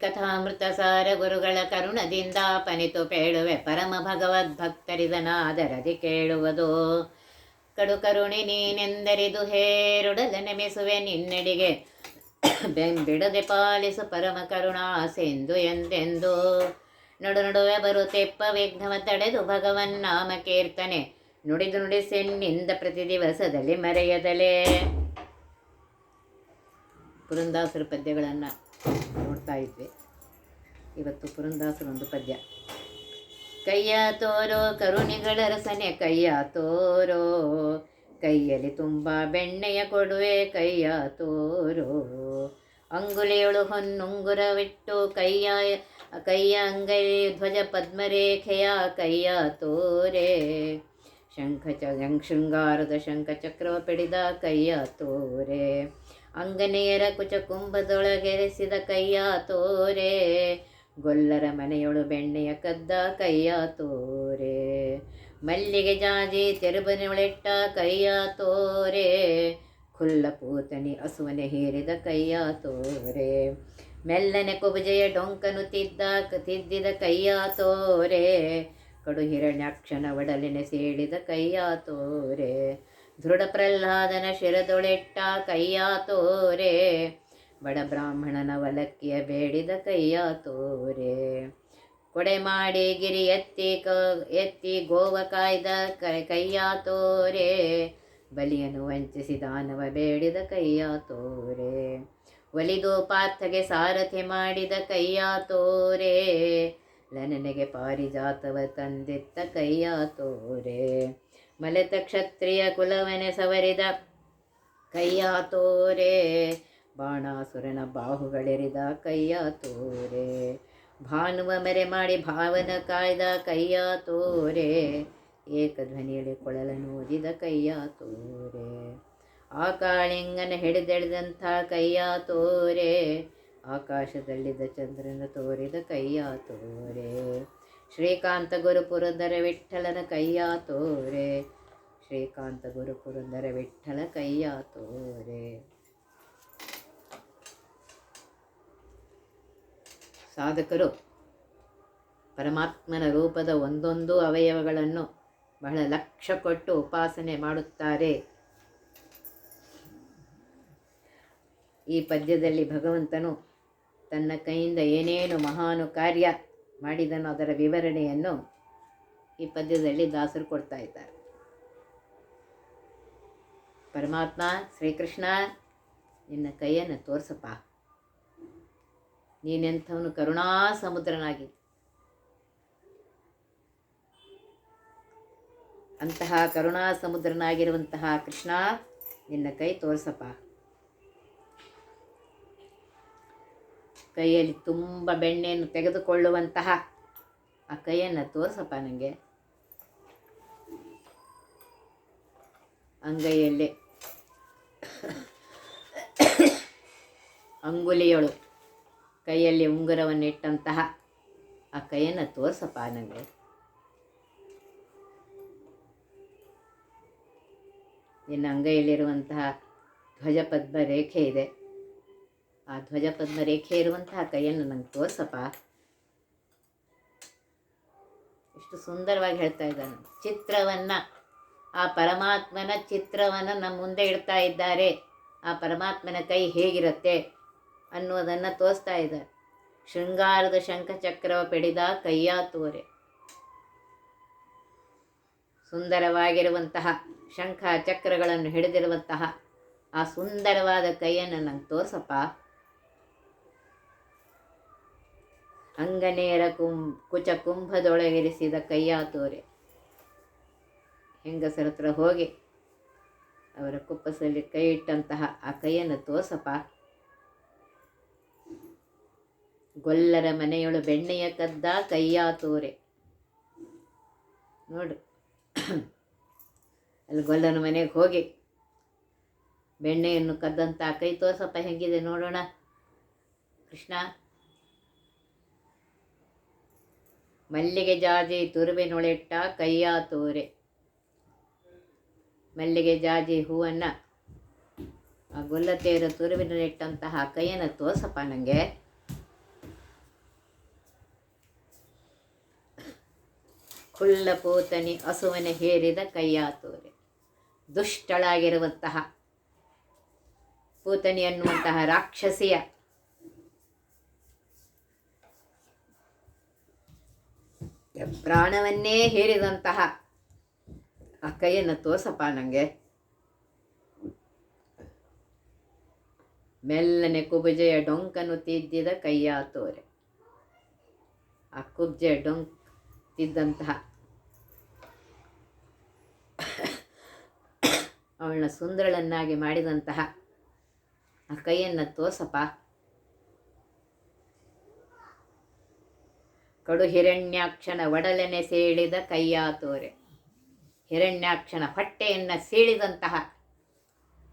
ಕಥಾಮೃತ ಸಾರ ಗುರುಗಳ ಕರುಣದಿಂದ ಪನಿತು ಪೇಳುವೆ ಪರಮ ಭಗವದ್ಭಕ್ತರಿದನಾದರದಿ ಕೇಳುವುದು. ಕಡು ಕರುಣೆ ನೀನೆಂದರಿದು ಹೇರುಡಲ ನೆಮೆಸುವೆ ನಿನ್ನಡಿಗೆ. ಬೆಂಬಿಡದೆ ಪಾಲಿಸು ಪರಮ ಕರುಣಾಸೆಂದು ಎಂದೆಂದು. ನಡು ನಡುವೆ ಬರುತ್ತೆಪ್ಪ ವಿಘ್ನವ ತಡೆದು ಭಗವನ್ ನಾಮ ಕೀರ್ತನೆ. ನುಡಿದು ನುಡಿಸೆನ್ನಿಂದ ಪ್ರತಿ ದಿವಸದಲ್ಲಿ ಮರೆಯದಲೇ. ಪುರಂದಾಸರ ಪದ್ಯಗಳನ್ನು ನೋಡ್ತಾ ಇದ್ವಿ ಇವತ್ತು ಪುರಂದಾಸರೊಂದು ಪದ್ಯ. ಕೈಯ ತೋರೋ ಕರುಣಿಗಳ ರಸನೆ, ಕೈಯ ತೋರೋ, ಕೈಯಲ್ಲಿ ತುಂಬ ಬೆಣ್ಣೆಯ ಕೊಡುವೆ, ಕೈಯ ತೋರೋ. ಅಂಗುಲಿಯೊಳು ಹೊನ್ನುಂಗುರವಿಟ್ಟು ಕೈಯ ಕೈಯ ಅಂಗೈ ಧ್ವಜ ಪದ್ಮರೇಖೆಯ, ಕೈಯ ತೋರೆ. ಶಂಖ ಚ ಶೃಂಗಾರದ ಶಂಖ ಚಕ್ರವ ಪಿಡಿದ ಕೈಯ ತೋರೆ. ಅಂಗನೆಯರ ಕುಚ ಕುಂಭದೊಳಗೆರೆಸಿದ ಕೈಯ ತೋರೆ, ಗೊಲ್ಲರ ಮನೆಯೊಳು ಬೆಣ್ಣೆಯ ಕದ್ದ ಕೈಯ ತೋರೆ. ಮಲ್ಲಿಗೆ ಜಾಜಿ ತೆರುಬನೆಯೊಳೆಟ್ಟ ಕೈಯ ತೋರೆ ಖುಲ್ಲ ಪೂತನಿ ಹಸುವನೆ ಹೇರಿದ ಕೈಯ ತೋರೆ. ಮೆಲ್ಲನೆ ಕೊಬುಜೆಯ ಡೊಂಕನು ತಿದ್ದ ತಿದ್ದಿದ ಕೈಯ ತೋರೆ, ಕಡು ಹಿರಣ್ಯಾಕ್ಷಣ ಒಡಲಿನ ಸೇಳಿದ ಕೈಯ ತೋರೆ. ದೃಢ ಪ್ರಹ್ಲಾದನ ಶಿರದೊಳೆಟ್ಟ ಕೈಯ ತೋರೆ, ಬಡ ಬ್ರಾಹ್ಮಣನ ವಲಕ್ಕಿಯ ಬೇಡಿದ ಕೈಯ ತೋರೆ. ಕೊಡೆ ಮಾಡಿ ಗಿರಿ ಎತ್ತಿ ಕ, ಎತ್ತಿ ಗೋವ ಕಾಯ್ದ ಕೈಯ ತೋರೆ, ಬಲಿಯನ್ನು ವಂಚಿಸಿ ದಾನವ ಬೇಡಿದ ಕೈಯ ತೋರೆ. ಒಲಿದು ಪಾರ್ಥಗೆ ಸಾರಥಿ ಮಾಡಿದ ಕೈಯ ತೋರೆ, ಲನನೆಗೆ ಪಾರಿಜಾತವ ತಂದಿತ್ತ ಕೈಯ ತೋರೆ. ಮಲೆತ ಕ್ಷತ್ರಿಯ ಕುಲವನೆ ಸವರಿದ ಕೈಯ ತೋರೆ ಬಾಣಾಸುರನ ಬಾಹುಗಳೆರಿದ ಕೈಯ ತೋರೆ ಭಾನುವ ಮೆರೆ ಮಾಡಿ ಭಾವನ ಕಾಯ್ದ ಕೈಯ ತೋರೆ ಏಕಧ್ವನಿಯಲ್ಲಿ ಕೊಳಲನ್ನು ಓದಿದ ಕೈಯ ತೋರೆ ಆ ಕಾಳಿಂಗನ ಹಿಡಿದೆಳೆದಂಥ ಕೈಯ ತೋರೆ ಆಕಾಶದಲ್ಲಿದ್ದ ಚಂದ್ರನ ತೋರಿದ ಕೈಯ ತೋರೆ ಶ್ರೀಕಾಂತ ಗುರು ಪುರಂದರ ವಿಠ್ಠಲನ ಕೈಯ ತೋರೆ. ಶ್ರೀಕಾಂತ ಗುರು ಪುರಂದರ ವಿಠ್ಠಲ ಕೈಯ ತೋರೆ. ಸಾಧಕರು, ಪರಮಾತ್ಮನ ರೂಪದ ಒಂದೊಂದು ಅವಯವಗಳನ್ನು ಬಹಳ ಲಕ್ಷ್ಯ ಕೊಟ್ಟು ಉಪಾಸನೆ ಮಾಡುತ್ತಾರೆ. ಈ ಪದ್ಯದಲ್ಲಿ ಭಗವಂತನು ತನ್ನ ಕೈಯಿಂದ ಏನೇನು ಮಹಾನು ಕಾರ್ಯ ಮಾಡಿದನೋ, ಅದರ ವಿವರಣೆಯನ್ನು ಈ ಪದ್ಯದಲ್ಲಿ ದಾಸರು ಕೊಡ್ತಾ ಇದ್ದಾರೆ. ಪರಮಾತ್ಮ, ಶ್ರೀಕೃಷ್ಣ, ನಿನ್ನ ಕೈಯನ್ನು ತೋರಿಸಪ್ಪ. ನೀನೆಂಥವನು ಕರುಣಾ ಸಮುದ್ರನಾಗಿ ಅಂತಹ ಕರುಣಾ ಸಮುದ್ರನಾಗಿರುವಂತಹ ಕೃಷ್ಣ ನಿನ್ನ ಕೈ ತೋರ್ಸಪ್ಪ. ಕೈಯಲ್ಲಿ ತುಂಬ ಬೆಣ್ಣೆಯನ್ನು ತೆಗೆದುಕೊಳ್ಳುವಂತಹ ಆ ಕೈಯನ್ನು ತೋರಿಸಪ್ಪ ನನಗೆ ಅಂಗೈಯಲ್ಲಿ ಅಂಗುಲಿಯಳು ಕೈಯಲ್ಲಿ ಉಂಗುರವನ್ನಿಟ್ಟಂತಹ ಆ ಕೈಯನ್ನು ತೋರಿಸಪ್ಪ ನನಗೆ ಇನ್ನು ಅಂಗೈಯಲ್ಲಿರುವಂತಹ ಧ್ವಜಪದ್ಮ ರೇಖೆ ಇದೆ. ಆ ಧ್ವಜಪದ್ಮ ರೇಖೆ ಇರುವಂತಹ ಕೈಯನ್ನು ನಂಗೆ ತೋರ್ಸಪ್ಪ. ಎಷ್ಟು ಸುಂದರವಾಗಿ ಹೇಳ್ತಾ ಇದ್ದಾನೆ. ಚಿತ್ರವನ್ನು, ಆ ಪರಮಾತ್ಮನ ಚಿತ್ರವನ್ನು ನಮ್ಮ ಮುಂದೆ ಇಡ್ತಾ ಇದ್ದಾರೆ. ಆ ಪರಮಾತ್ಮನ ಕೈ ಹೇಗಿರುತ್ತೆ ಅನ್ನೋದನ್ನು ತೋರಿಸ್ತಾ ಇದ್ದಾರೆ. ಶೃಂಗಾರದ ಶಂಖಚಕ್ರವ ಪೆಡಿದ ಕೈಯ ತೋರೆ. ಸುಂದರವಾಗಿರುವಂತಹ ಶಂಖ ಚಕ್ರಗಳನ್ನು ಹಿಡಿದಿರುವಂತಹ ಆ ಸುಂದರವಾದ ಕೈಯನ್ನು ನಂಗೆ ತೋರ್ಸಪ್ಪ. ಅಂಗನೇರ ಕುಂ, ಕುಚ ಕುಂಭದೊಳಗಿರಿಸಿದ ಕೈಯಾತೋರೆ. ಹೆಂಗಸರ ಹತ್ರ ಹೋಗಿ ಅವರ ಕುಪ್ಪಸಲ್ಲಿ ಕೈ ಇಟ್ಟಂತಹ ಆ ಕೈಯನ್ನು ತೋಸಪ್ಪ. ಗೊಲ್ಲರ ಮನೆಯೊಳು ಬೆಣ್ಣೆಯ ಕದ್ದ ಕೈಯಾತೋರೆ. ನೋಡು. ಅಲ್ಲಿ ಗೊಲ್ಲನ ಮನೆಗೆ ಹೋಗಿ ಬೆಣ್ಣೆಯನ್ನು ಕದ್ದಂಥ ಕೈ ತೋಸಪ್ಪ ಹೆಂಗಿದೆ ನೋಡೋಣ. ಕೃಷ್ಣ. ಮಲ್ಲಿಗೆ ಜಾಜಿ ತುರುಬಿನೊಳೆಟ್ಟ ಕೈಯ ತೋರೆ. ಮಲ್ಲಿಗೆ ಜಾಜಿ ಹೂವನ್ನು ಆ ಗೊಲ್ಲತೇರ ತುರುವಿನಲ್ಲಿಟ್ಟಂತಹ ಕೈಯನ್ನು ತೋರಿಸಪ್ಪ ನನಗೆ ಕುಳ್ಳ ಪೂತನಿ ಹಸುವನೆ ಹೇರಿದ ಕೈಯ ತೋರೆ. ದುಷ್ಟಳಾಗಿರುವಂತಹ ಪೂತನಿ ಅನ್ನುವಂತಹ ರಾಕ್ಷಸಿಯ ಪ್ರಾಣವನ್ನೇ ಹೇರಿದಂತಹ ಆ ಕೈಯನ್ನು ತೋರ್ಸಪ್ಪ ನನಗೆ ಮೆಲ್ಲನೆ ಕುಬುಜೆಯ ಡೊಂಕನ್ನು ತಿದ್ದಿದ ಕೈಯ ತೋರೆ. ಆ ಕುಬ್ಜೆಯ ಡೊಂಕ್ ತಿದ್ದಂತಹ ಅವಳನ್ನ ಸುಂದರಳನ್ನಾಗಿ ಮಾಡಿದಂತಹ ಆ ಕೈಯನ್ನು ತೋರ್ಸಪ್ಪ. ಕಡು ಹಿರಣ್ಯಾಕ್ಷನ ಒಡಲೆನೆ ಸೇಳಿದ ಕೈಯಾತೋರೆ. ಹಿರಣ್ಯಾಕ್ಷನ ಹೊಟ್ಟೆಯನ್ನು ಸೀಳಿದಂತಹ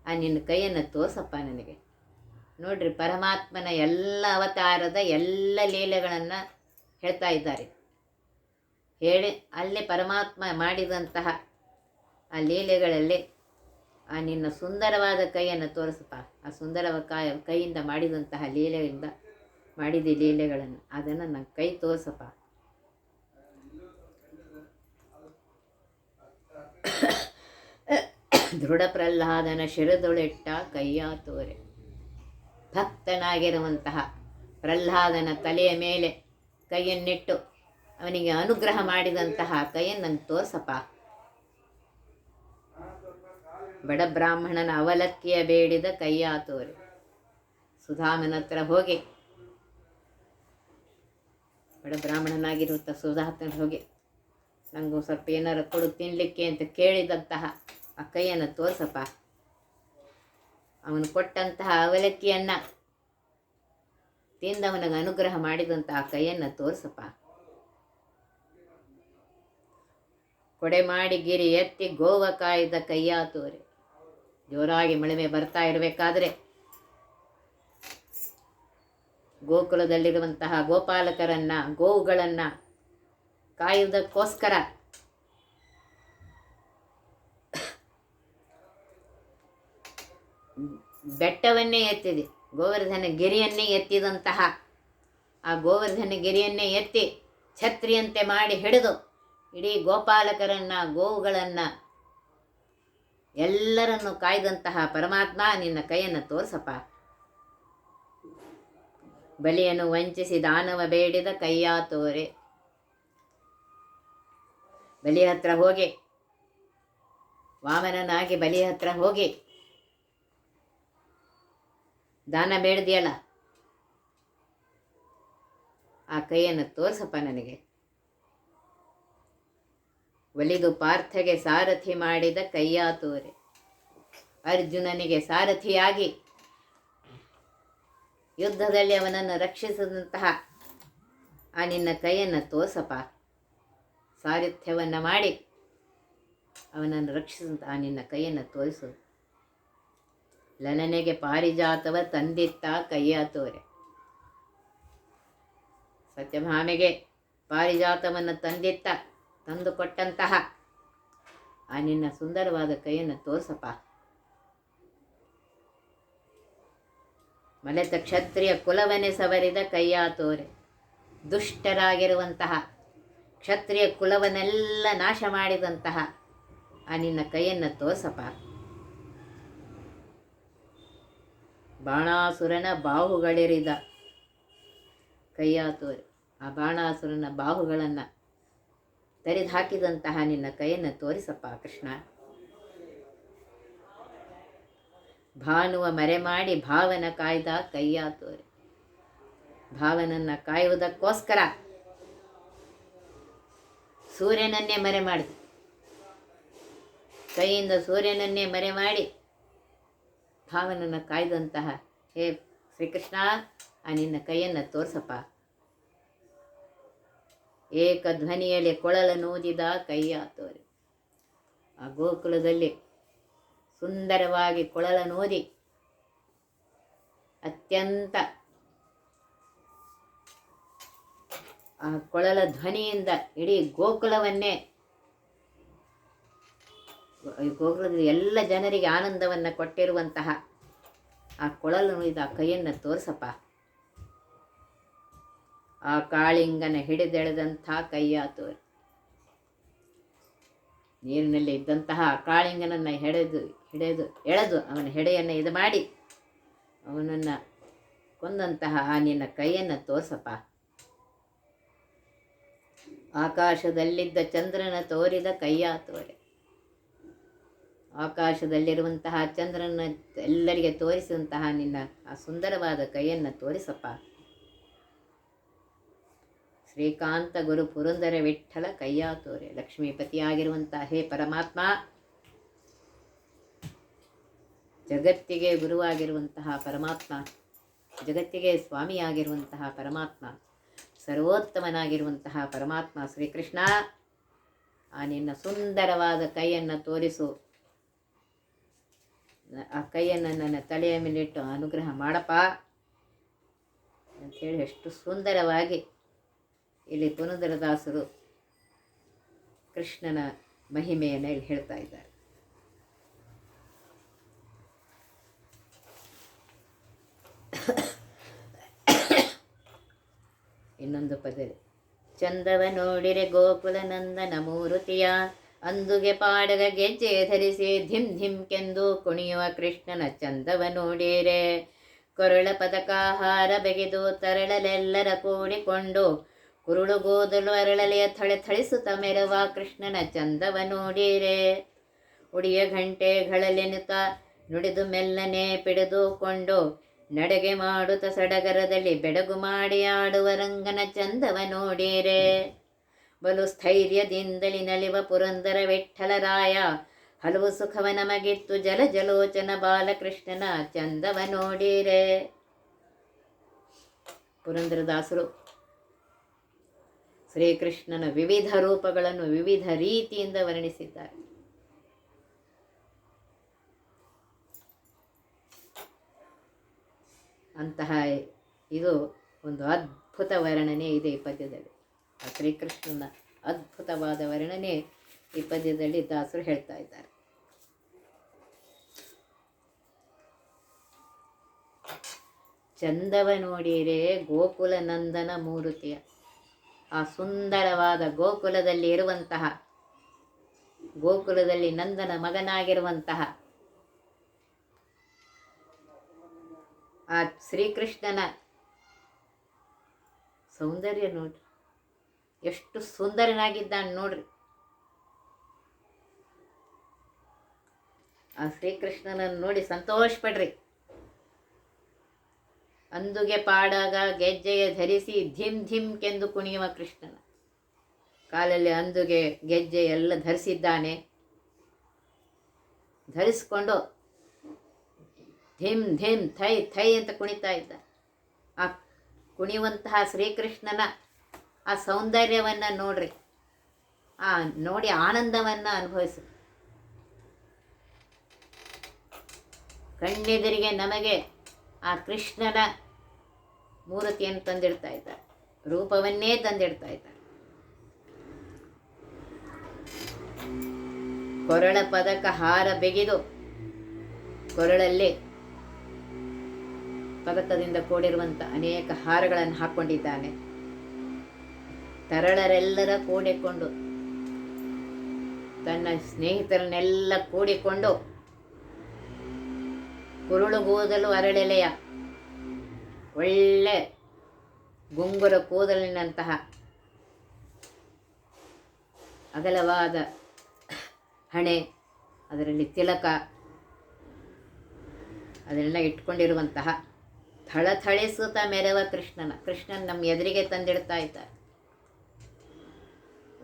ಆ ನಿನ್ನ ಕೈಯನ್ನು ತೋಸಪ್ಪ ನನಗೆ. ನೋಡ್ರಿ ಪರಮಾತ್ಮನ ಎಲ್ಲ ಅವತಾರದ ಎಲ್ಲ ಲೀಲೆಗಳನ್ನು ಹೇಳ್ತಾ ಇದ್ದಾರೆ. ಹೇಳಿ, ಅಲ್ಲಿ ಪರಮಾತ್ಮ ಮಾಡಿದಂತಹ ಆ ಲೀಲೆಗಳಲ್ಲಿ ಆ ನಿನ್ನ ಸುಂದರವಾದ ಕೈಯನ್ನು ತೋರಿಸಪ್ಪ. ಆ ಸುಂದರವ ಕಾಯ ಕೈಯಿಂದ ಮಾಡಿದಂತಹ ಲೀಲೆಯಿಂದ ಮಾಡಿದ ಲೀಲೆಗಳನ್ನು. ಅದನ್ನು ನನ್ನ ಕೈ ತೋರಿಸಪ್ಪ. ದೃಢ ಪ್ರಹ್ಲಾದನ ಶಿರದೊಳಿಟ್ಟ ಕೈಯ ತೋರೆ. ಭಕ್ತನಾಗಿರುವಂತಹ ಪ್ರಹ್ಲಾದನ ತಲೆಯ ಮೇಲೆ ಕೈಯನ್ನಿಟ್ಟು ಅವನಿಗೆ ಅನುಗ್ರಹ ಮಾಡಿದಂತಹ ಕೈಯನ್ನು ತೋರ್ಸಪ್ಪ. ಬಡ ಬ್ರಾಹ್ಮಣನ ಅವಲಕ್ಕಿಯ ಬೇಡಿದ ಕೈಯ ತೋರೆ. ಸುಧಾಮನ ಹತ್ರ ಹೋಗಿ ಬಡ, ಬ್ರಾಹ್ಮಣನಾಗಿರುವಂಥ ಸುಧಾತನ ಹೋಗಿ ನನಗೂ ಸ್ವಲ್ಪ ಏನಾರು ಕೊಡು ತಿನ್ನಲಿಕ್ಕೆ ಅಂತ ಕೇಳಿದಂತಹ ಆ ಕೈಯನ್ನು ತೋರಿಸಪ್ಪ. ಅವನು ಕೊಟ್ಟಂತಹ ಅವಲಕ್ಕಿಯನ್ನು ತಿಂದವನಿಗೆ ಅನುಗ್ರಹ ಮಾಡಿದಂತಹ ಕೈಯನ್ನು ತೋರಿಸಪ್ಪ. ಕೊಡೆ ಮಾಡಿ ಗಿರಿ ಎತ್ತಿ ಗೋವ ಕಾಯ್ದ ಕೈಯ ತೋರೆ ಜೋರಾಗಿ ಮಳಿಮೆ ಬರ್ತಾ ಇರಬೇಕಾದ್ರೆ ಗೋಕುಲದಲ್ಲಿರುವಂತಹ ಗೋಪಾಲಕರನ್ನ, ಗೋವುಗಳನ್ನ ಕಾಯುವುದಕ್ಕೋಸ್ಕರ ಬೆಟ್ಟವನ್ನೇ ಎತ್ತಿದೆ. ಗೋವರ್ಧನ ಗಿರಿಯನ್ನೇ ಎತ್ತಿದಂತಹ ಆ ಗೋವರ್ಧನ ಗಿರಿಯನ್ನೇ ಎತ್ತಿ ಛತ್ರಿಯಂತೆ ಮಾಡಿ ಹಿಡಿದು ಇಡೀ ಗೋಪಾಲಕರನ್ನ, ಗೋವುಗಳನ್ನು ಎಲ್ಲರನ್ನು ಕಾಯ್ದಂತಹ ಪರಮಾತ್ಮ ನಿನ್ನ ಕೈಯನ್ನು ತೋರ್ಸಪ್ಪ. ಬಲಿಯನ್ನು ವಂಚಿಸಿ ದಾನವ ಬೇಡಿದ ಕೈಯ ತೋರೆ. ಬಲಿ ಹತ್ರ ಹೋಗಿ. ವಾಮನನಾಗಿ ಬಲಿ ಹತ್ರ ಹೋಗಿ. ದಾನ ಬೇಡ್ದಿಯಲ್ಲ? ಆ ಕೈಯನ್ನು ತೋರಿಸಪ್ಪ ನನಗೆ. ಒಲಿದು ಪಾರ್ಥಗೆ ಸಾರಥಿ ಮಾಡಿದ ಕೈಯ ತೋರೆ. ಅರ್ಜುನನಿಗೆ ಸಾರಥಿಯಾಗಿ ಯುದ್ಧದಲ್ಲಿ ಅವನನ್ನು ರಕ್ಷಿಸಿದಂತಹ ಆ ನಿನ್ನ ಕೈಯನ್ನು ತೋಸಪ್ಪ ಸಾರಥ್ಯವನ್ನು ಮಾಡಿ. ಅವನನ್ನು ರಕ್ಷಿಸಿದಂತಹ ನಿನ್ನ ಕೈಯನ್ನು ತೋರಿಸು. ಲಲನೆಗೆ ಪಾರಿಜಾತವ ತಂದಿತ್ತ ಕೈಯ ತೋರೆ. ಸತ್ಯಭಾಮೆಗೆ ಪಾರಿಜಾತವನ್ನು ತಂದಿತ್ತ ತಂದು ಕೊಟ್ಟಂತಹ ಆ ನಿನ್ನ ಸುಂದರವಾದ ಕೈಯನ್ನು ತೋರ್ಸಪ್ಪ. ಮಲೆತ ಕ್ಷತ್ರಿಯ ಕುಲವನೆ ಸವರಿದ ಕೈಯ ತೋರೆ. ದುಷ್ಟರಾಗಿರುವಂತಹ, ಕ್ಷತ್ರಿಯ ಕುಲವನ್ನೆಲ್ಲ ನಾಶ ಮಾಡಿದಂತಹ, ಆ ನಿನ್ನ ಕೈಯನ್ನು ತೋಸಪ ಬಾಣಾಸುರನ ಬಾಹುಗಳಿರಿದ ಕೈಯಾತೋರೆ ಆ ಬಾಣಾಸುರನ ಬಾಹುಗಳನ್ನು ತೆರೆದು ಹಾಕಿದಂತಹ ನಿನ್ನ ಕೈಯನ್ನು ತೋರಿಸಪ್ಪ ಕೃಷ್ಣ. ಭಾನುವ ಮರೆ ಮಾಡಿ ಭಾವನ ಕಾಯ್ದ ಕೈಯ ತೋರೆ. ಭಾವನನ್ನು ಕಾಯುವುದಕ್ಕೋಸ್ಕರ ಸೂರ್ಯನನ್ನೇ ಮರೆ ಮಾಡಿದ. ಕೈಯಿಂದ ಸೂರ್ಯನನ್ನೇ ಮರೆ ಮಾಡಿ ಭಾವನನ್ನು ಕಾಯ್ದಂತಹ ಹೇ ಶ್ರೀಕೃಷ್ಣ, ಆ ನಿನ್ನ ಕೈಯನ್ನು ತೋರ್ಸಪ್ಪ. ಏಕಧ್ವನಿಯಲ್ಲಿ ಕೊಳಲನೂದಿದ ಕೈಯ ತೋರೆ. ಆ ಗೋಕುಲದಲ್ಲಿ ಸುಂದರವಾಗಿ ಕೊಳಲನೂದಿ ಅತ್ಯಂತ ಆ ಕೊಳಲ ಧ್ವನಿಯಿಂದ ಇಡೀ ಗೋಕುಲವನ್ನೇ ಗೋಕುಲದ ಎಲ್ಲ ಜನರಿಗೆ ಆನಂದವನ್ನು ಕೊಟ್ಟಿರುವಂತಹ ಆ ಕೊಳಲು ನುಡಿದ ಆ ಕೈಯನ್ನು ತೋರಿಸಪ್ಪ. ಆ ಕಾಳಿಂಗನ ಹಿಡಿದೆಳೆದಂಥ ಕೈಯ ತೋರಿ. ನೀರಿನಲ್ಲಿ ಇದ್ದಂತಹ ಕಾಳಿಂಗನನ್ನು ಹೆಡೆದು ಹಿಡಿದು ಎಳೆದು ಅವನ ಹೆಡೆಯನ್ನು ಇದು ಮಾಡಿ ಅವನನ್ನು ಕೊಂದಂತಹ ಆ ನಿನ್ನ ಕೈಯನ್ನು ತೋರಿಸಪ್ಪ. ಆಕಾಶದಲ್ಲಿದ್ದ ಚಂದ್ರನ ತೋರಿದ ಕೈಯ ತೋರೆ. ಆಕಾಶದಲ್ಲಿರುವಂತಹ ಚಂದ್ರನ ಎಲ್ಲರಿಗೆ ತೋರಿಸಿದಂತಹ ನಿನ್ನ ಆ ಸುಂದರವಾದ ಕೈಯನ್ನು ತೋರಿಸಪ್ಪ. ಶ್ರೀಕಾಂತ ಗುರು ಪುರಂದರ ವಿಠಲ ಕೈಯ ತೋರೆ. ಲಕ್ಷ್ಮೀಪತಿಯಾಗಿರುವಂತಹ ಹೇ ಪರಮಾತ್ಮ ಜಗತ್ತಿಗೆ ಗುರುವಾಗಿರುವಂತಹ ಪರಮಾತ್ಮ, ಜಗತ್ತಿಗೆ ಸ್ವಾಮಿಯಾಗಿರುವಂತಹ ಪರಮಾತ್ಮ, ಸರ್ವೋತ್ತಮನಾಗಿರುವಂತಹ ಪರಮಾತ್ಮ ಶ್ರೀಕೃಷ್ಣ, ಆ ನಿನ್ನ ಸುಂದರವಾದ ಕೈಯನ್ನು ತೋರಿಸು. ಆ ಕೈಯನ್ನು ನನ್ನ ತಲೆಯ ಮೇಲಿಟ್ಟು ಅನುಗ್ರಹ ಮಾಡಪ್ಪ ಅಂಥೇಳಿ ಎಷ್ಟು ಸುಂದರವಾಗಿ ಇಲ್ಲಿ ಪುನಂದರದಾಸರು ಕೃಷ್ಣನ ಮಹಿಮೆಯನ್ನು ಹೇಳ್ತಾ ಇದ್ದಾರೆ. ಇನ್ನೊಂದು ಪದ್ಯ ಚಂದವ ನೋಡಿರೆ ಗೋಕುಲ ನಂದನ ಮೂರುತಿಯ, ಅಂದುಗೆ ಪಾಡಗ ಗೆಜ್ಜೆ ಧರಿಸಿ ಧಿಮ್ ಧಿಮ್ ಕೆಂದು ಕುಣಿಯುವ ಕೃಷ್ಣನ ಚಂದವ ನೋಡಿರೆ. ಕೊರಳ ಪದಕಾಹಾರ ಬೆಗೆದು ತರಳಲೆಲ್ಲರ ಕೂಡಿಕೊಂಡು ಕುರುಳು ಗೋದಲು ಅರಳಲೆಯ ಥಳೆ ಥಳಿಸುತ್ತ ಮೆರವ ಕೃಷ್ಣನ ಚಂದವ ನೋಡಿರೆ. ಉಡಿಯ ಘಂಟೆಗಳಲೆನುತ ನುಡಿದು ಮೆಲ್ಲನೆ ಪಿಡಿದುಕೊಂಡು ನಡೆಗೆ ಮಾಡುತ್ತ ಸಡಗರದಲ್ಲಿ ಬೆಡಗು ಮಾಡಿ ಆಡುವ ರಂಗನ ಚಂದವ ನೋಡಿರೆ. ಬಲು ಸ್ಥೈರ್ಯದಿಂದಲಿ ನಲಿವ ಪುರಂದರ ವಿಠಲರಾಯ ಹಲವು ಸುಖವ ನಮಗಿತ್ತು ಜಲ ಜಲೋಚನ ಬಾಲಕೃಷ್ಣನ ಚಂದವ ನೋಡಿರೆ. ಪುರಂದರದಾಸರು ಶ್ರೀಕೃಷ್ಣನ ವಿವಿಧ ರೂಪಗಳನ್ನು ವಿವಿಧ ರೀತಿಯಿಂದ ವರ್ಣಿಸಿದ್ದಾರೆ. ಅಂತಹ ಇದು ಒಂದು ಅದ್ಭುತ ವರ್ಣನೆ ಇದೆ ಈ ಪದ್ಯದಲ್ಲಿ. ಆ ಶ್ರೀಕೃಷ್ಣನ ಅದ್ಭುತವಾದ ವರ್ಣನೆ ಈ ಪದ್ಯದಲ್ಲಿ ದಾಸರು ಹೇಳ್ತಾ ಇದ್ದಾರೆ. ಚಂದವ ನೋಡಿರೆ ಗೋಕುಲ ನಂದನ ಮೂರುತಿಯ. ಆ ಸುಂದರವಾದ ಗೋಕುಲದಲ್ಲಿ ಇರುವಂತಹ, ಗೋಕುಲದಲ್ಲಿ ನಂದನ ಮಗನಾಗಿರುವಂತಹ ಆ ಶ್ರೀಕೃಷ್ಣನ ಸೌಂದರ್ಯ ನೋಡ್ರಿ. ಎಷ್ಟು ಸುಂದರನಾಗಿದ್ದಾನೆ ನೋಡ್ರಿ. ಆ ಶ್ರೀಕೃಷ್ಣನನ್ನು ನೋಡಿ ಸಂತೋಷ ಪಡ್ರಿ ಅಂದುಗೆ ಪಾಡಾಗ ಗೆಜ್ಜೆಯ ಧರಿಸಿ ಧಿಮ್ ಧಿಮ್ ಕೆಂದು ಕುಣಿಯುವ ಕೃಷ್ಣನ. ಕಾಲಲ್ಲಿ ಅಂದುಗೆ ಗೆಜ್ಜೆ ಎಲ್ಲ ಧರಿಸಿದ್ದಾನೆ. ಧರಿಸ್ಕೊಂಡು ಧಿಮ್ ಧಿಮ್ ಥೈ ಥೈ ಅಂತ ಕುಣಿತಾ ಇದ್ದ. ಆ ಕುಣಿಯುವಂತಹ ಶ್ರೀಕೃಷ್ಣನ ಆ ಸೌಂದರ್ಯವನ್ನು ನೋಡ್ರಿ. ಆ ನೋಡಿ ಆನಂದವನ್ನು ಅನುಭವಿಸಿ. ಕಣ್ಣೆದುರಿಗೆ ನಮಗೆ ಆ ಕೃಷ್ಣನ ಮೂರ್ತಿಯನ್ನು ತಂದಿಡ್ತಾ ಇದ್ದ. ರೂಪವನ್ನೇ ತಂದಿಡ್ತಾ ಇದ್ದ. ಕೊರಳ ಪದಕ ಹಾರ ಬೆಗೆದು ಕೊರಳಲ್ಲಿ ಪದಕದಿಂದ ಕೂಡಿರುವಂಥ ಅನೇಕ ಹಾರಗಳನ್ನು ಹಾಕ್ಕೊಂಡಿದ್ದಾನೆ ತರಳರೆಲ್ಲರ ಕೂಡಿಕೊಂಡು, ತನ್ನ ಸ್ನೇಹಿತರನ್ನೆಲ್ಲ ಕೂಡಿಕೊಂಡು ಕುರುಳು ಕೂದಲು ಅರಳೆಲೆಯ ಒಳ್ಳೆ ಗುಂಗುರ ಕೂದಲಿನಂತಹ ಅಗಲವಾದ ಹಣೆ, ಅದರಲ್ಲಿ ತಿಲಕ, ಅದನ್ನೆಲ್ಲ ಇಟ್ಕೊಂಡಿರುವಂತಹ ಥಳಥಳಿಸುತ್ತ ಮೆರೆವ ಕೃಷ್ಣನ. ಕೃಷ್ಣನ್ ನಮ್ಮ ಎದುರಿಗೆ ತಂದಿಡ್ತಾ ಇದ್ದಾರೆ.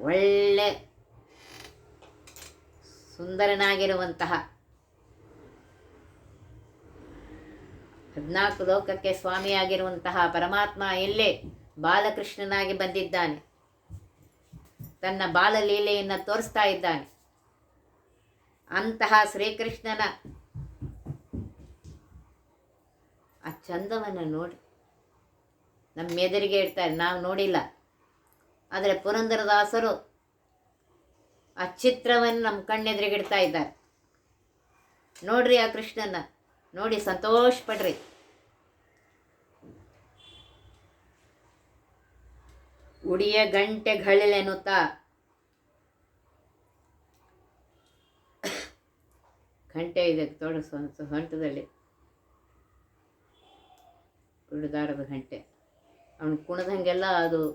ಒಳ್ಳೆ ಸುಂದರನಾಗಿರುವಂತಹ ಹದಿನಾಲ್ಕು ಲೋಕಕ್ಕೆ ಸ್ವಾಮಿಯಾಗಿರುವಂತಹ ಪರಮಾತ್ಮ ಇಲ್ಲೇ ಬಾಲಕೃಷ್ಣನಾಗಿ ಬಂದಿದ್ದಾನೆ. ತನ್ನ ಬಾಲಲೀಲೆಯನ್ನು ತೋರಿಸ್ತಾ ಇದ್ದಾನೆ. ಅಂತಹ ಶ್ರೀಕೃಷ್ಣನ ಆ ಚಂದವನ್ನು ನೋಡಿ. ನಮ್ಮ ಎದುರಿಗೆ ಇಡ್ತಾರೆ ನಾವು ನೋಡಿಲ್ಲ. ಆದರೆ ಪುರಂದರದಾಸರು ಆ ಚಿತ್ರವನ್ನು ನಮ್ಮ ಕಣ್ಣೆದುರಿಗೆ ಇಡ್ತಾ ಇದ್ದಾರೆ. ನೋಡ್ರಿ ಆ ಕೃಷ್ಣನ ನೋಡಿ ಸಂತೋಷ ಪಡ್ರಿ. ಉಡಿಯ ಗಂಟೆಗಳಿಲೆನ್ನುತ್ತಾ ಗಂಟೆ ಇದೆ ತೋಡ ಸೊಂಟದಲ್ಲಿ ದಾರದ ಗಂಟೆ. ಅವನು ಕುಣದಂಗೆಲ್ಲ ಅದು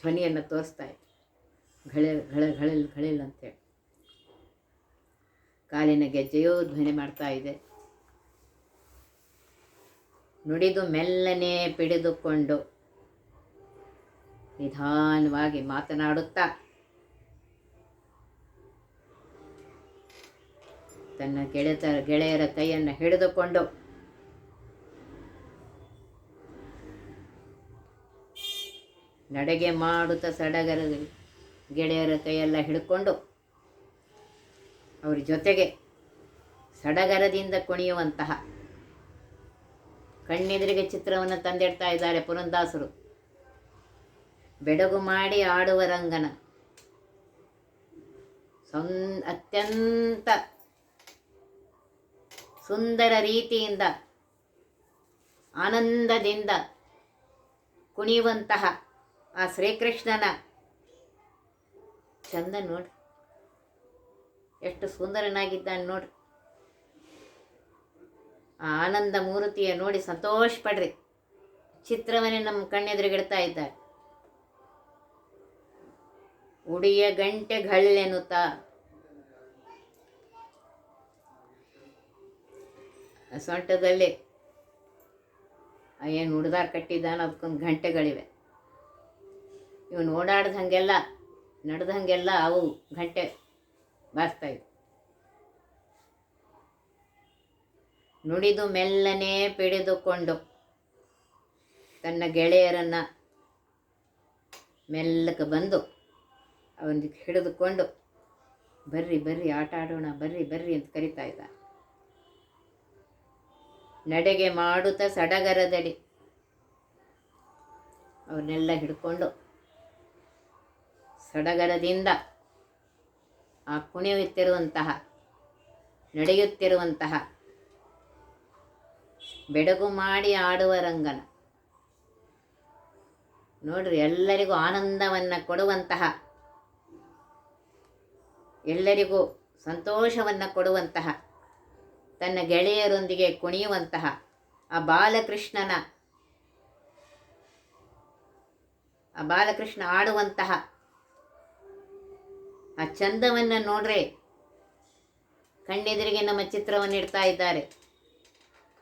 ಧ್ವನಿಯನ್ನು ತೋರಿಸ್ತಾ ಇತ್ತು. ಘಳೆ ಘಳೆ, ಘಳಿಲ್ ಘಳಿಲ್ ಅಂತೇಳಿ. ಕಾಲಿನ ಗೆಜ್ಜೆಯೂ ಧ್ವನಿ ಮಾಡ್ತಾ ಇದೆ. ನುಡಿದು ಮೆಲ್ಲನೆ ಪಿಡಿದುಕೊಂಡು ನಿಧಾನವಾಗಿ ಮಾತನಾಡುತ್ತಾ ತನ್ನ ಗೆಳೆತ ಗೆಳೆಯರ ಕೈಯನ್ನು ಹಿಡಿದುಕೊಂಡು ನಡೆಗೆ ಮಾಡುತ್ತಾ ಸಡಗರ ಗೆಳೆಯರ ಕೈಯೆಲ್ಲ ಹಿಡ್ಕೊಂಡು ಅವರ ಜೊತೆಗೆ ಸಡಗರದಿಂದ ಕುಣಿಯುವಂತಹ ಕಣ್ಣೆದುರಿಗೆ ಚಿತ್ರವನ್ನು ತಂದಿಡ್ತಾ ಇದ್ದಾರೆ ಪುರಂದಾಸರು. ಬೆಡಗು ಮಾಡಿ ಆಡುವ ರಂಗನ ಸೊನ್ ಅತ್ಯಂತ ಸುಂದರ ರೀತಿಯಿಂದ, ಆನಂದದಿಂದ ಕುಣಿಯುವಂತಹ ಆ ಶ್ರೀಕೃಷ್ಣನ ಚಂದ ನೋಡಿ. ಎಷ್ಟು ಸುಂದರನಾಗಿದ್ದಾನೆ ನೋಡಿ. ಆ ಆನಂದ ಮೂರ್ತಿಯ ನೋಡಿ ಸಂತೋಷ ಪಡ್ರಿ. ಚಿತ್ರವನ್ನೇ ನಮ್ಮ ಕಣ್ಣೆದುರುಗಿಡ್ತಾ ಇದ್ದಾರೆ ಉಡಿಯ ಗಂಟೆ ಘಳ್ಳೆನುತ ಸೊಂಟದಲ್ಲಿ ಏನು ಹುಡ್ದಾರ್ ಕಟ್ಟಿದ್ದಾನ ಅದಕ್ಕೊಂದು ಗಂಟೆಗಳಿವೆ. ಇವನು ನಡೆದ ನಡೆದಂಗೆಲ್ಲ ಅವು ಗಂಟೆ ಬಾರಿಸ್ತಾ ಇದ್ವು. ನುಡಿದು ಮೆಲ್ಲನೆ ಪಿಡಿದುಕೊಂಡು ತನ್ನ ಗೆಳೆಯರನ್ನು ಮೆಲ್ಲಕ್ಕೆ ಬಂದು ಅವನಿಗೆ ಹಿಡಿದುಕೊಂಡು, ಬರ್ರಿ ಬರ್ರಿ, ಆಟ ಆಡೋಣ, ಬರ್ರಿ ಬರ್ರಿ ಅಂತ ಕರಿತಾ ಇದ್ದ. ನಡೆಗೆ ಮಾಡುತ್ತಾ ಸಡಗರದಡಿ ಅವನ್ನೆಲ್ಲ ಹಿಡ್ಕೊಂಡು ಸಡಗರದಿಂದ ಆ ಕುಣಿಯುತ್ತಿರುವಂತಹ, ನಡೆಯುತ್ತಿರುವಂತಹ ಬೆಡಗು ಮಾಡಿ ಆಡುವ ರಂಗನ. ನೋಡ್ರಿ, ಎಲ್ಲರಿಗೂ ಆನಂದವನ್ನು ಕೊಡುವಂತಹ, ಎಲ್ಲರಿಗೂ ಸಂತೋಷವನ್ನು ಕೊಡುವಂತಹ, ತನ್ನ ಗೆಳೆಯರೊಂದಿಗೆ ಕುಣಿಯುವಂತಹ ಆ ಬಾಲಕೃಷ್ಣನ, ಆ ಬಾಲಕೃಷ್ಣ ಆಡುವಂತಹ ಆ ಚಂದವನ್ನು ನೋಡ್ರೆ ಕಣ್ಣೆದುರಿಗೆ ನಮ್ಮ ಚಿತ್ರವನ್ನು ಇಡ್ತಾ ಇದ್ದಾರೆ.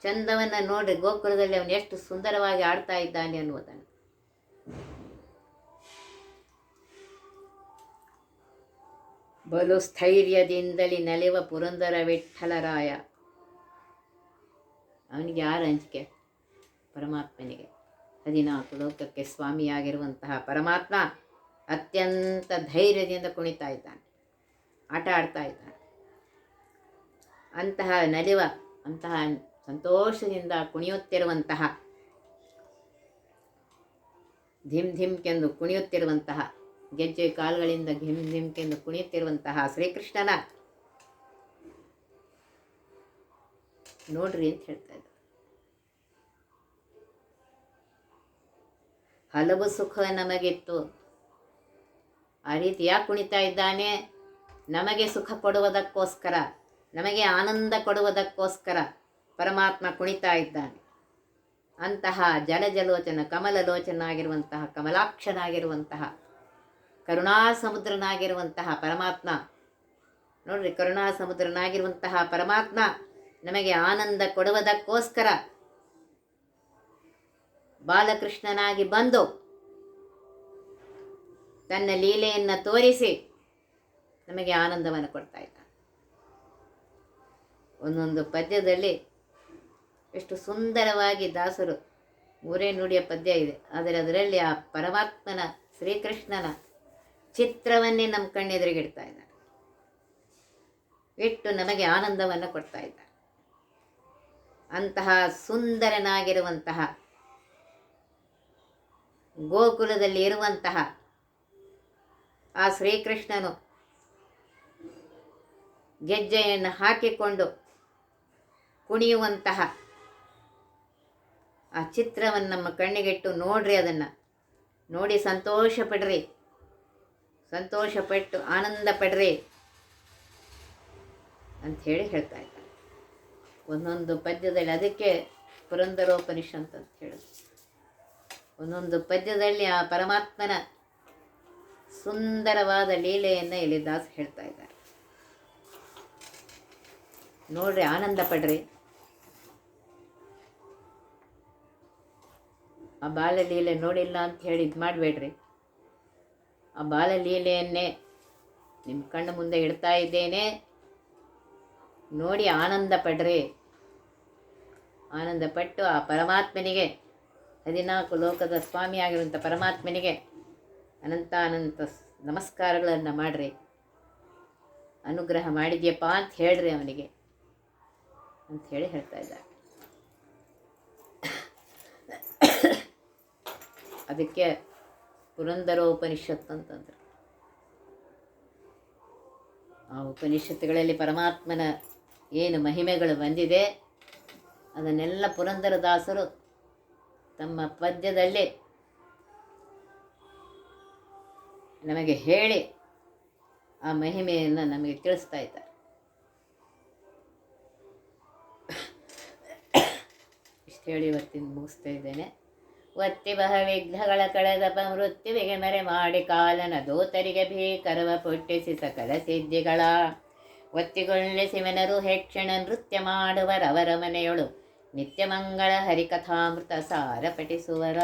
ಚಂದವನ್ನು ನೋಡ್ರಿ ಗೋಕುಲದಲ್ಲಿ ಅವನು ಎಷ್ಟು ಸುಂದರವಾಗಿ ಆಡ್ತಾ ಇದ್ದಾನೆ ಅನ್ನುವುದನ್ನು. ಬಲು ಸ್ಥೈರ್ಯದಿಂದಲೇ ನಲಿವ ಪುರಂದರ ವಿಠಲರಾಯ ಅವನಿಗೆ ಯಾರ ಅಂಜಿಕೆ? ಪರಮಾತ್ಮನಿಗೆ. ಹದಿನಾಲ್ಕು ಲೋಕಕ್ಕೆ ಸ್ವಾಮಿಯಾಗಿರುವಂತಹ ಪರಮಾತ್ಮ ಅತ್ಯಂತ ಧೈರ್ಯದಿಂದ ಕುಣಿತಾ ಇದ್ದಾನೆ. ಆಟ ಆಡ್ತಾ ಇದ್ದಾನೆ. ಅಂತಹ ನಲಿವ, ಅಂತಹ ಸಂತೋಷದಿಂದ ಕುಣಿಯುತ್ತಿರುವಂತಹ ಧಿಮ್ ಧಿಮ್ಕೆಂದು ಕುಣಿಯುತ್ತಿರುವಂತಹ, ಗೆಜ್ಜೆ ಕಾಲುಗಳಿಂದ ಧಿಮ್ ಧಿಮ್ಕೆಂದು ಕುಣಿಯುತ್ತಿರುವಂತಹ ಶ್ರೀಕೃಷ್ಣನ ನೋಡ್ರಿ ಅಂತ ಹೇಳ್ತಾ ಇದ್ದ ಹಲವು ಸುಖ ನಮಗಿತ್ತು. ಆ ರೀತಿ ಯಾಕೆ ಕುಣಿತಾ ಇದ್ದಾನೆ. ನಮಗೆ ಸುಖ ಕೊಡುವುದಕ್ಕೋಸ್ಕರ, ನಮಗೆ ಆನಂದ ಕೊಡುವುದಕ್ಕೋಸ್ಕರ ಪರಮಾತ್ಮ ಕುಣಿತಾ ಇದ್ದಾನೆ. ಅಂತಹ ಜಲಜಲೋಚನ, ಕಮಲಲೋಚನ ಆಗಿರುವಂತಹ ಕಮಲಾಕ್ಷನಾಗಿರುವಂತಹ ಕರುಣಾ ಸಮುದ್ರನಾಗಿರುವಂತಹ ಪರಮಾತ್ಮ. ನೋಡ್ರಿ ಕರುಣಾ ಸಮುದ್ರನಾಗಿರುವಂತಹ ಪರಮಾತ್ಮ ನಮಗೆ ಆನಂದ ಕೊಡುವುದಕ್ಕೋಸ್ಕರ ಬಾಲಕೃಷ್ಣನಾಗಿ ಬಂದು ತನ್ನ ಲೀಲೆಯನ್ನು ತೋರಿಸಿ ನಮಗೆ ಆನಂದವನ್ನು ಕೊಡ್ತಾ ಇದ್ದ ಒಂದೊಂದು ಪದ್ಯದಲ್ಲಿ ಎಷ್ಟು ಸುಂದರವಾಗಿ ದಾಸರು ಮೂರೇ ನುಡಿಯ ಪದ್ಯ ಇದೆ. ಆದರೆ ಅದರಲ್ಲಿ ಆ ಪರಮಾತ್ಮನ, ಶ್ರೀಕೃಷ್ಣನ ಚಿತ್ರವನ್ನೇ ನಮ್ಮ ಕಣ್ಣೆದುರಿಗಿಡ್ತಾ ಇದ್ದಾನೆ. ಇಟ್ಟು ನಮಗೆ ಆನಂದವನ್ನು ಕೊಡ್ತಾ ಇದ್ದಾನೆ. ಅಂತಹ ಸುಂದರನಾಗಿರುವಂತಹ ಗೋಕುಲದಲ್ಲಿ ಇರುವಂತಹ ಆ ಶ್ರೀಕೃಷ್ಣನು ಗೆಜ್ಜೆಯನ್ನು ಹಾಕಿಕೊಂಡು ಕುಣಿಯುವಂತಹ ಆ ಚಿತ್ರವನ್ನು ನಮ್ಮ ಕಣ್ಣಿಗೆಟ್ಟು ನೋಡ್ರಿ ಅದನ್ನು. ನೋಡಿ ಸಂತೋಷ ಪಡ್ರಿ ಸಂತೋಷ ಪಟ್ಟು ಆನಂದ ಪಡ್ರಿ ಅಂತ ಹೇಳಿ ಹೇಳ್ತಾ ಇದ್ದಾರೆ. ಒಂದೊಂದು ಪದ್ಯದಲ್ಲಿ ಅದಕ್ಕೆ ಪುರಂದರೋಪನಿಷ್ ಅಂತ ಹೇಳಿದ್ರು ಒಂದೊಂದು ಪದ್ಯದಲ್ಲಿ ಆ ಪರಮಾತ್ಮನ ಸುಂದರವಾದ ಲೀಲೆಯನ್ನು ಇಲ್ಲಿ ದಾಸ್ ಹೇಳ್ತಾ ಇದ್ದಾರೆ. ನೋಡ್ರಿ, ಆನಂದ ಪಡ್ರಿ. ಆ ಬಾಲಲೀಲೆ ನೋಡಿಲ್ಲ ಅಂತ ಹೇಳಿ ಇದು ಮಾಡಬೇಡ್ರಿ. ಆ ಬಾಲಲೀಲೆಯನ್ನೇ ನಿಮ್ಮ ಕಣ್ಣು ಮುಂದೆ ಇಡ್ತಾ ಇದ್ದೇನೆ. ನೋಡಿ, ಆನಂದ ಪಡ್ರಿ. ಆನಂದ ಪಟ್ಟು ಆ ಪರಮಾತ್ಮನಿಗೆ, ಹದಿನಾಲ್ಕು ಲೋಕದ ಸ್ವಾಮಿಯಾಗಿರುವಂಥ ಪರಮಾತ್ಮನಿಗೆ ಅನಂತ ಅನಂತ ಸ್- ನಮಸ್ಕಾರಗಳನ್ನು ಮಾಡ್ರಿ. ಅನುಗ್ರಹ ಮಾಡಿದ್ಯಪ್ಪ ಅಂತ ಹೇಳ್ರಿ ಅವನಿಗೆ. ಅಂತ ಹೇಳಿ ಹೇಳ್ತಾ ಇದ್ದ ಅದಕ್ಕೆ ಪುರಂದರೋಪನಿಷತ್ ಅಂತಂದರು. ಆ ಉಪನಿಷತ್ತುಗಳಲ್ಲಿ ಪರಮಾತ್ಮನ ಏನು ಮಹಿಮೆಗಳು ಬಂದಿದೆ, ಅದನ್ನೆಲ್ಲ ಪುರಂದರದಾಸರು ತಮ್ಮ ಪದ್ಯದಲ್ಲಿ ನಮಗೆ ಹೇಳಿ ಆ ಮಹಿಮೆಯನ್ನು ನಮಗೆ ತಿಳಿಸ್ತಾ ಇದ್ದಾರೆ. ಇಷ್ಟು ಹೇಳಿ ಇವತ್ತಿನ ಮುಗಿಸ್ತಾ ಇದ್ದೇನೆ. ಒತ್ತಿ ಬಹ ವಿಘ್ನಗಳ ಕಳೆದಪ ಮೃತ್ಯುವಿಗೆ ಮರೆ ಮಾಡಿ ಕಾಲನ ದೋತರಿಗೆ ಭೀಕರವ ಪುಟ್ಟಿಸಿ ಸಕಲ ಸಿದ್ಧಿಗಳ. ಒತ್ತಿಗೊಳ್ಳಿಸಿವನರು ಹೆಕ್ಷಣ ನೃತ್ಯ ಮಾಡುವರವರ ಮನೆಯೊಳು ನಿತ್ಯ ಮಂಗಳ ಹರಿಕಥಾಮೃತ ಸಾರ ಪಠಿಸುವರ.